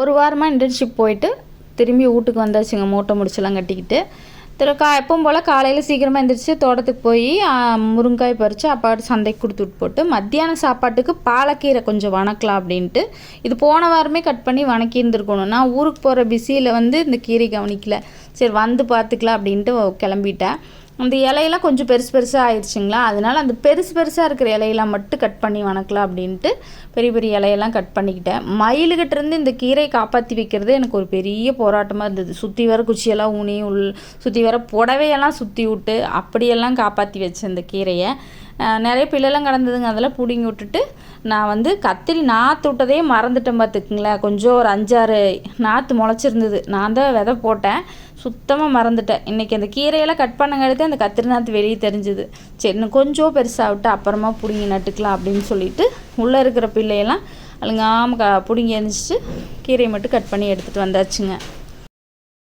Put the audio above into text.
ஒரு வாரமாக இன்டர்ன்ஷிப் போயிட்டு திரும்பி வீட்டுக்கு வந்தாச்சுங்க மூட்டை முடிச்செல்லாம் கட்டிக்கிட்டு. திரு கா எப்பவும் போல் காலையில் சீக்கிரமாக எழுந்திரிச்சு தோட்டத்துக்கு போய் முருங்காய் பறித்து அப்பாட்டு சந்தைக்கு கொடுத்துட்டு போட்டு மத்தியான சாப்பாட்டுக்கு பாலக்கீரை கொஞ்சம் வணக்கலாம் அப்படின்ட்டு இது போன வாரமே கட் பண்ணி வணக்கி இருந்திருக்கணும் நான் ஊருக்கு போகிற பிஸியில் வந்து இந்த கீரை கவனிக்கல. சரி வந்து பார்த்துக்கலாம் அப்படின்ட்டு கிளம்பிட்டேன். அந்த இலையெல்லாம் கொஞ்சம் பெருசு பெருசாக ஆயிடுச்சுங்களா? அதனால் அந்த பெருசு பெருசாக இருக்கிற இலையெல்லாம் மட்டும் கட் பண்ணி வணக்கலாம் அப்படின்ட்டு பெரிய பெரிய இலையெல்லாம் கட் பண்ணிக்கிட்டேன். மயிலுக்கிட்டேருந்து இந்த கீரையை காப்பாற்றி வைக்கிறது எனக்கு ஒரு பெரிய போராட்டமாக இருந்தது. சுற்றி வர குச்சியெல்லாம் ஊனி உள் சுற்றி வர புடவையெல்லாம் சுற்றி விட்டு அப்படியெல்லாம் காப்பாற்றி வச்சேன் இந்த கீரையை. நிறைய பிள்ளைலாம் கிடந்ததுங்க. அதெல்லாம் பிடுங்கி விட்டுட்டு நான் வந்து கத்திரி நாற்று விட்டதே மறந்துட்டேன் பார்த்துக்குங்களேன். கொஞ்சம் ஒரு அஞ்சாறு நாற்று முளைச்சிருந்தது. நான் தான் விதை போட்டேன். சுத்தமாக மறந்துட்டேன். இன்றைக்கி அந்த கீரையெல்லாம் கட் பண்ணங்கிறது அந்த கத்திரி நாற்று வெளியே தெரிஞ்சுது. சரி இன்னும் கொஞ்சம் பெருசாக விட்டு அப்புறமா பிடுங்கி நட்டுக்கலாம் அப்படின்னு சொல்லிட்டு உள்ளே இருக்கிற பிள்ளையெல்லாம் அழுங்காமல் க பிடுங்கி எரிஞ்சிட்டு கீரையை மட்டும் கட் பண்ணி எடுத்துகிட்டு வந்தாச்சுங்க.